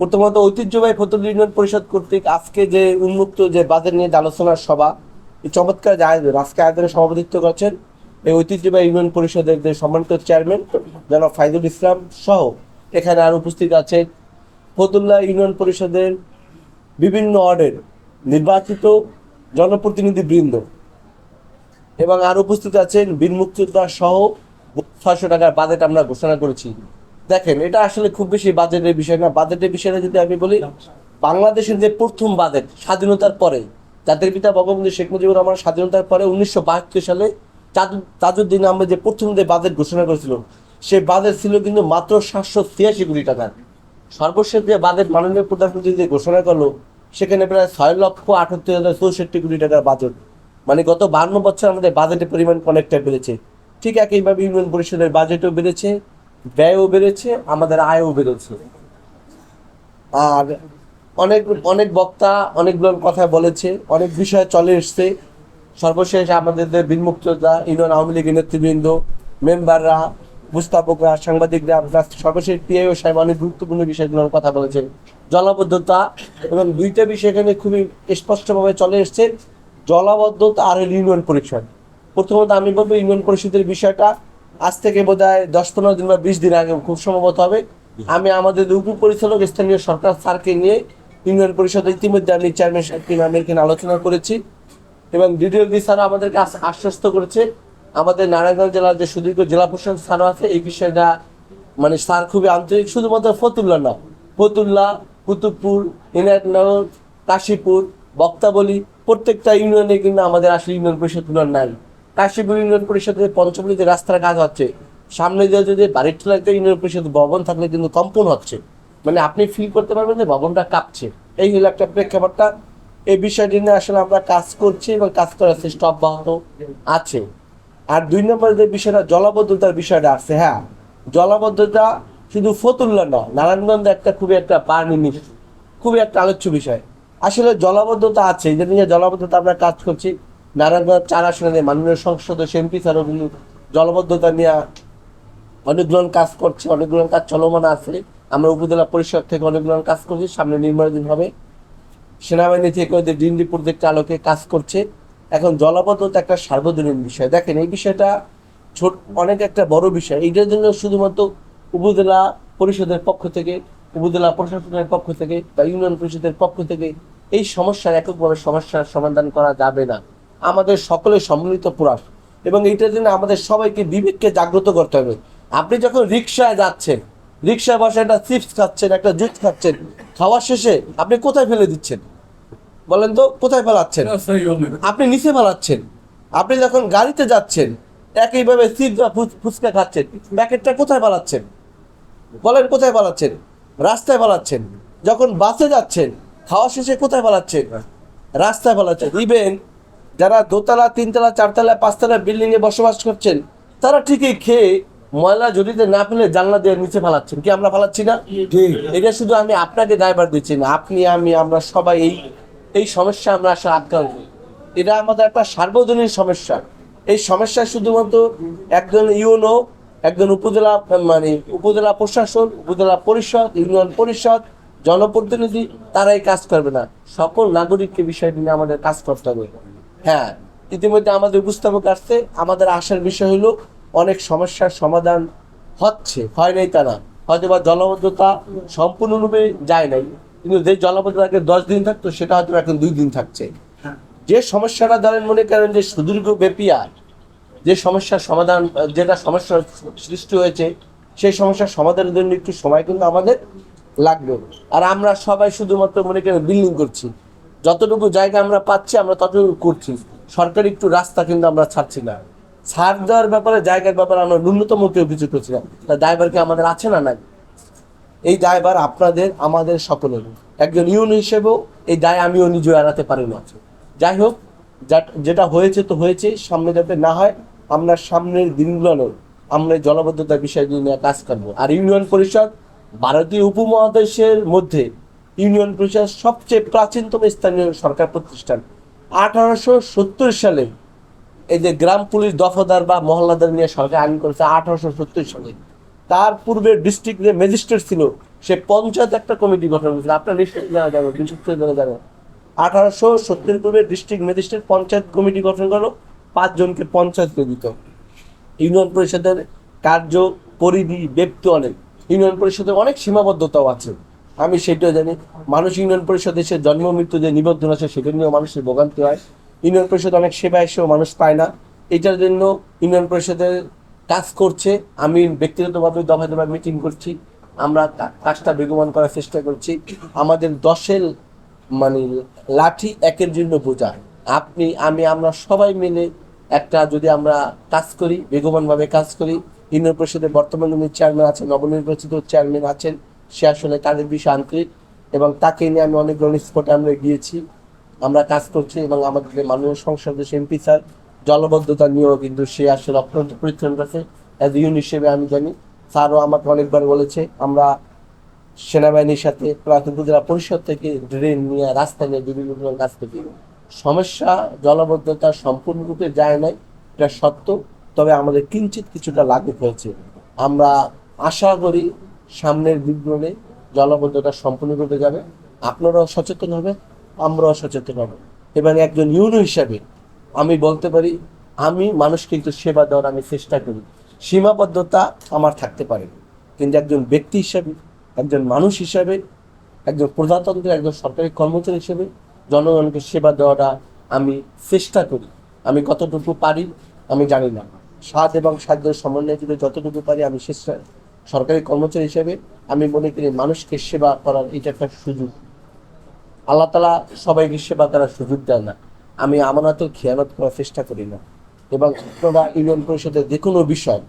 প্রথমত ঐতিহ্যবাহী ফতুল ইউনিয়ন পরিষদ কর্তৃক আজকে যে উন্মুক্ত যে বাজেট নিয়ে আলোচনার সভা, এই চমৎকার যে আয়োজন, আজকে আয়োজনে সভাপতিত্ব করছেন এই ঐতিহ্যবাহী ইউনিয়ন পরিষদের যে সম্মানিত চেয়ারম্যান, জনাব ফাইজুল ইসলাম সহ এখানে আর উপস্থিত আছেন। ফতুল্লাহ ইউনিয়ন পরিষদের বিভিন্ন ওয়ার্ডের নির্বাচিত জনপ্রতিনিধি বৃন্দ এবং আর উপস্থিত আছেন বীর মুক্তিযোদ্ধা সহ ছয়শো টাকার বাজেট আমরা ঘোষণা করেছি। দেখেন, এটা আসলে খুব বেশি বাজেটের বিষয় না। বাজেটের বিষয়টা যদি আমি বলি, বাংলাদেশের যে প্রথম বাজেট স্বাধীনতার পরে জাতির পিতা বঙ্গবন্ধু শেখ মুজিবুর রহমান স্বাধীনতার পরে উনিশশো বাহাত্তর সালে তাজু- তাজউদ্দিন আহমেদ যে প্রথম যে বাজেট ঘোষণা করেছিল, সেই বাজেট ছিল কিন্তু মাত্র সাতশো ছিয়াশি কোটি টাকার সর্বশেষ যে বাজেট মাননীয় প্রধানমন্ত্রী যে ঘোষণা করল, সেখানে প্রায় ছয় লক্ষ আটাত্তর হাজার চৌষট্টি কোটি টাকার বাজেট মানে গত বান্ন বছর আমাদের বাজেটের পরিমাণ অনেকটা বেড়েছে। ঠিক একইভাবে ইউনিয়ন পরিষদের বাজেটও বেড়েছে। ব্যয়ও বেড়েছে, আমাদের আয়ও বেড়েছে। আর অনেক অনেক বক্তা অনেকগুলো কথা বলেছে, অনেক বিষয় চলে এসছে। সর্বশেষ আমাদের বিনমুক্ততা ইউনিয়ন আওয়ামী লীগের নেতৃবৃন্দ, মেম্বাররা, উপস্থাপকরা, সাংবাদিকরা সর্বশেষ পিআইও সাহেব অনেক গুরুত্বপূর্ণ বিষয়গুলোর কথা বলেছে। জলাবদ্ধতা এবং দুইটা বিষয় এখানে খুবই স্পষ্টভাবে চলে এসছে। জলাবদ্ধতা আর ইউনিয়ন পরিষদ। প্রথমত আমি বলব ইউনিয়ন পরিষদের বিষয়টা। আজ থেকে বোধ হয় দশ পনেরো দিন বা বিশ দিন আগে খুব সম্ভবত হবে। আমি আমাদের উপপরিচালক স্থানীয় সরকার স্যারকে নিয়ে ইউনিয়ন পরিষদে ইতিমধ্যে আমি চেয়ারম্যান সাহেবকে আমি এখানে আলোচনা করেছি এবং ডিডিও দি স্যার আমাদেরকে আশ্বস্ত করেছে। আমাদের নারায়ণগঞ্জ জেলার যে সুদীর্ঘ জেলা প্রশাসন স্যারও আছে, এই বিষয়টা মানে স্যার খুবই আন্তরিক, শুধুমাত্র ফতুল্লা না ফতুল্লা, কুতুবপুর ইনায়তনগর কাশীপুর বক্তাবলী প্রত্যেকটা ইউনিয়নে কিন্তু আমাদের আসলে ইউনিয়ন পরিষদগুলো নাই কাশীপুর ইউনিয়ন পরিষদের পঞ্চমীতে রাস্তার কাজ হচ্ছে। সামনে দিয়ে যদি বাড়ির ঠেলাতে ইউনিয়ন পরিষদ ভবন থাকলে কিন্তু কম্পন হচ্ছে। মানে আপনি ফিল করতে পারবেন যে ভবনটা কাঁপছে। এই হলো একটা প্রেক্ষাপটটা। এই বিষয়টি নিয়ে আসলে আমরা কাজ করছি এবং কাজ করার চেষ্টা অব্যাহত আছে। আর দুই নম্বর যে বিষয়টা, জলাবদ্ধতার বিষয়টা আছে হ্যাঁ। জলাবদ্ধতা শুধু ফতুল্লা না নারায়ণগঞ্জে একটা খুবই একটা বার্নিং খুবই একটা আলোচ্য বিষয়। আসলে জলাবদ্ধতা আছে এটা নিয়ে জলাবদ্ধতা আমরা কাজ করছি। নারায়ণগঞ্জ চার আসনে মাননীয় সংসদ এমপি কিন্তু জলাবদ্ধতা নিয়ে অনেকগুলো কাজ করছে অনেকগুলো কাজ চলমান আছে। আমরা উপজেলা পরিষদ থেকে অনেকগুলো কাজ করছি, সামনে নির্মাণাধীন হবে। সেনাবাহিনী থেকে ডিন্ডি প্রজেক্ট আলোকে কাজ করছে। এখন জলাবদ্ধতা একটা সার্বজনীন বিষয়। দেখেন, এই বিষয়টা ছোট, অনেক একটা বড় বিষয়। এইটার জন্য শুধুমাত্র উপজেলা পরিষদের পক্ষ থেকে, উপজেলা প্রশাসনের পক্ষ থেকে বা ইউনিয়ন পরিষদের পক্ষ থেকে এই সমস্যার এককভাবে সমস্যার সমাধান করা যাবে না। আমাদের সকলের সম্মিলিত প্রয়াস। এবং এইটার জন্য আমাদের সবাইকে বিবেককে জাগ্রত করতে হবে। আপনি যখন রিক্সায় যাচ্ছেন, রিক্সায় বসে একটা চিপস খাচ্ছেন, একটা জুস খাচ্ছেন, খাওয়ার শেষে আপনি কোথায় ফেলে দিচ্ছেন? বলেন তো, কোথায় ফেলাচ্ছেন? আপনি নিচে ফেলাচ্ছেন। আপনি যখন গাড়িতে যাচ্ছেন, একইভাবে চিপস বা ফুচ- ফুচকা খাচ্ছেন, প্যাকেটটা কোথায় পালাচ্ছেন বলেন কোথায় পালাচ্ছেন রাস্তায় পালাচ্ছেন যখন বাসে যাচ্ছেন খাওয়া শেষে কোথায় পালাচ্ছেন রাস্তায় পালাচ্ছেন ইভেন যারা দোতলা তিনতলা চারতলা পাঁচতলা বিল্ডিং এ বসবাস করছেন তারা ঠিকই খেয়ে ময়লা জড়িতে না ফেলে জানলা দিয়ে নিচে ফালাচ্ছেন। কি আমরা ফালাচ্ছি না? এটা শুধু আমি আপনাকে দায়ভার দিচ্ছি না আপনি আমি আমরা সবাই এই এই সমস্যা আমরা আসলে আটকাবো। এটা আমাদের একটা সার্বজনীন সমস্যা। এই সমস্যা শুধুমাত্র একজন ইউনো একজন উপজেলা মানে উপজেলা প্রশাসন উপজেলা পরিষদ ইউনিয়ন পরিষদ জনপ্রতিনিধি তারাই কাজ করবে না। সকল নাগরিককে বিষয়টি নিয়ে আমাদের কাজ করতে হবে। হ্যাঁ ইতিমধ্যে আমাদের উপস্থাপক আসছে। আমাদের আসার বিষয় হলো অনেক সমস্যার সমাধান হচ্ছে হয় নাই তা না। হয়তো বা জলবদ্ধতা সম্পূর্ণরূপে যায় নাই কিন্তু যে জলবদ্ধতা আগে দশ দিন থাকতো সেটা হয়তো এখন দুই দিন থাকছে। যে সমস্যাটা ধরেন মনে করেন যে সুদীর্ঘ ব্যাপী আর যে সমস্যার সমাধান যেটা সমস্যার সৃষ্টি হয়েছে সেই সমস্যার সমাধানের জন্য একটু সময় কিন্তু আমাদের লাগবে আর আমরা সবাই শুধুমাত্র মনে করেন বিল্ডিং করছি। যতটুকু জায়গা আমরা পাচ্ছি, আমরা ততটুকু করছি। সরকার একটু রাস্তা কিন্তু আমরা ছাড়ছি না। ছাড় দেওয়ার ব্যাপারে, জায়গার ব্যাপারে আমরা ন্যূনতম কেউ কিছু করছি না। তার দায়ভার কি আমাদের আছে না নাই? এই ড্রাইভার আপনাদের, আমাদের সকলের। একজন ইউন হিসেবেও এই দায় আমিও নিজে এড়াতে পারি না। যাই হোক যেটা হয়েছে তো হয়েছে, সামনে যাতে না হয়, আমরা সামনের দিনগুলো আমরা জলবদ্ধতার বিষয়গুলো নিয়ে কাজ করব। আর ইউনিয়ন পরিষদ, ভারতীয় উপমহাদেশের মধ্যে ইউনিয়ন পরিষদ সবচেয়ে প্রাচীনতম স্থানীয় সরকার প্রতিষ্ঠান। আঠারোশো সত্তর সালে এই যে গ্রাম পুলিশ দফাদার বা মহল্লাদার নিয়ে সরকার আইন করেছে আঠারোশো সত্তর সালে। তার পূর্বে ডিস্ট্রিক্ট যে ম্যাজিস্ট্রেট ছিল, সে পঞ্চায়েত একটা কমিটি গঠন করেছিল। আপনার জানা যাবে জানা আঠারোশো সত্তর পূর্বে ডিস্ট্রিক্ট ম্যাজিস্ট্রেট পঞ্চায়েত কমিটি গঠন করল, পাঁচজনকে পঞ্চায়েত করে দিত। ইউনিয়ন পরিষদের কার্য পরিধি ব্যক্তি অনেক। ইউনিয়ন পরিষদের অনেক সীমাবদ্ধতাও আছে। আমি সেটাও জানি। মানুষ ইউনিয়ন পরিষদে সে জন্ম, মৃত্যু যে নিবন্ধন আছে, সেটা নিয়েও মানুষের ভোগান্তি হয়। ইউনিয়ন পরিষদ অনেক সেবা এসেও মানুষ পায় না। এটার জন্য ইউনিয়ন পরিষদের কাজ করছে। আমি ব্যক্তিগতভাবে দফায় দফায় মিটিং করছি। আমরা কাজটা বেগমান করার চেষ্টা করছি। আমাদের দশের মানে লাঠি একের জন্য বোঝা আপনি, আমি, আমরা সবাই মিলে একটা যদি আমরা কাজ করি, বেগবানভাবে কাজ করি, ইউনিয়ন পরিষদের বর্তমান যিনি চেয়ারম্যান আছেন, নবনির্বাচিত চেয়ারম্যান আছেন সে আসলে কাজের বিষয়ে আন্তরিক এবং তাকে নিয়ে আমি অনেকগুলো স্পটে আমরা গিয়েছি। আমরা কাজ করছি এবং আমাদের মাননীয় সংসদ এমপি স্যার জলবদ্ধতা নিয়েও কিন্তু সে আসলে অত্যন্ত পরিশ্রম করেছে। অ্যাজ ইউনিট হিসেবে আমি জানি, স্যারও আমাকে অনেকবার বলেছে, আমরা সেনাবাহিনীর সাথে উপজেলা পরিষদ থেকে ড্রেন নিয়ে রাস্তা নিয়ে বিভিন্ন কাজ করি সমস্যা জলবদ্ধতা সম্পূর্ণরূপে যায় নাই, এটা সত্য, তবে আমাদের কিঞ্চিত কিছুটা লাঘব হয়েছে। আমরা আশা করি সামনের দিনগুলোতে জলবদ্ধতা সম্পূর্ণরূপে যাবে। আপনারাও সচেতন হবে, আমরাও সচেতন হব। এবং একজন ইউনো হিসাবে আমি বলতে পারি, আমি মানুষকে কিন্তু সেবা দেওয়ার আমি চেষ্টা করি। সীমাবদ্ধতা আমার থাকতে পারে। কিন্তু একজন ব্যক্তি হিসাবে, একজন মানুষ হিসাবে, একজন প্রজাতন্ত্রের, একজন সরকারি কর্মচারী হিসেবে জনগণকে সেবা দেওয়াটা আমি চেষ্টা করি। আমি কতটুকু পারি আমি জানি না। স্বাদ এবং সাধ্যের সমন্বয়ে যদি যতটুকু পারি আমি চেষ্টা সরকারি কর্মচারী হিসেবে আমি মনে করি মানুষকে সেবা করার এটা একটা সুযোগ। আল্লাহ তালা সবাইকে সেবা করার সুযোগ দেয় না। আমি আমানতের খেয়ানত করার চেষ্টা করি না। এবং আপনারা ইউনিয়ন পরিষদের যে কোনো বিষয়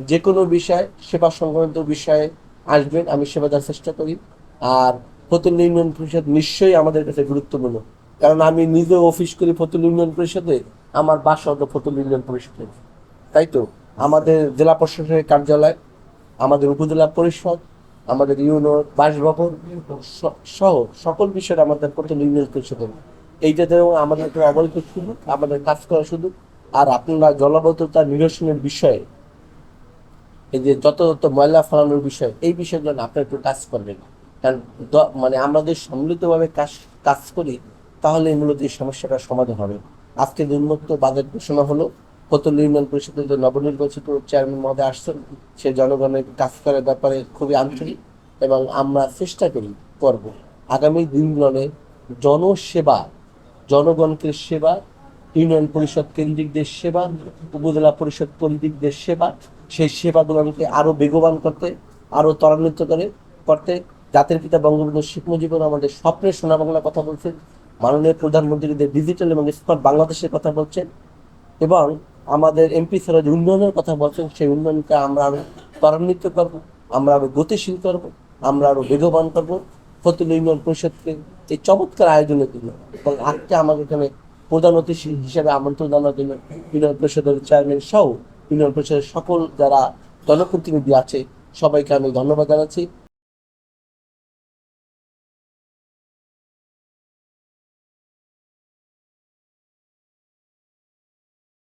যে কোনো বিষয়, সেবা সংক্রান্ত বিষয়ে আসবেন, আমি সেবা দেওয়ার চেষ্টা করি। আর ফতুল ইউনিয়ন পরিষদ নিশ্চয়ই আমাদের কাছে গুরুত্বপূর্ণ। কারণ আমি নিজে অফিস করি ফতুল ইউনিয়ন পরিষদে, আমার বাসা হলো ফতুল ইউনিয়ন পরিষদে তাই তো? আমাদের জেলা প্রশাসনের কার্যালয় আমাদের উপজেলা পরিষদ, আমাদের ইউনোর বাসভবন সহ সকল বিষয়ে আমাদের ইউনিয়ন পরিষদ এইটাতেও আমাদের অবলিত সুযোগ আমাদের কাজ করা সুযোগ আর আপনারা জলবদ্ধতা নিরসনের বিষয়ে, এই যে যত যত ময়লা ফেলানোর বিষয়, এই বিষয়গুলো না আপনারা একটু কাজ করবেন। কারণ মানে আমরা যদি সম্মিলিতভাবে কাজ কাজ করি, তাহলে মূলত এই সমস্যাটা সমাধান হবে। আজকে উন্মুক্ত বাজেট ঘোষণা হলো ফতুল ইউনিয়ন পরিষদের যে নবনির্বাচিত চেয়ারম্যান মহোদয় আসছেন, সে জনগণের কাজ করার ব্যাপারে খুবই আন্তরিক এবং আমরা চেষ্টা করি করব। আগামী দিনগুলোতে জনসেবা, জনগণকে সেবা, ইউনিয়ন পরিষদ কেন্দ্রিকদের সেবা, উপজেলা পরিষদ কেন্দ্রিকদের সেবা, সেই সেবাগুলোকে আরও বেগবান করতে, আরও ত্বরান্বিত করে করতে, জাতির পিতা বঙ্গবন্ধু শেখ মুজিবুর আমাদের স্বপ্নের সোনা বাংলা কথা বলছেন, মাননীয় প্রধানমন্ত্রীদের ডিজিটাল এবং স্মার্ট বাংলাদেশের কথা বলছেন এবং আমাদের এমপি স্যার যে উন্নয়নের কথা বলছেন, সেই উন্নয়নকে আমরা আরও ত্বরান্বিত করব, আমরা আরও গতিশীল করব, আমরা আরও বেগবান করব। ফতুল ইউনিয়ন পরিষদকে এই চমৎকার আয়োজনের জন্য এবং আজকে আমাকে এখানে প্রধান অতিথি হিসেবে আমন্ত্রণ জানার জন্য ইউনিয়ন পরিষদের চেয়ারম্যান সহ ইউনিয়ন পরিষদের সকল যারা জনপ্রতিনিধি আছে, সবাইকে আমি ধন্যবাদ জানাচ্ছি।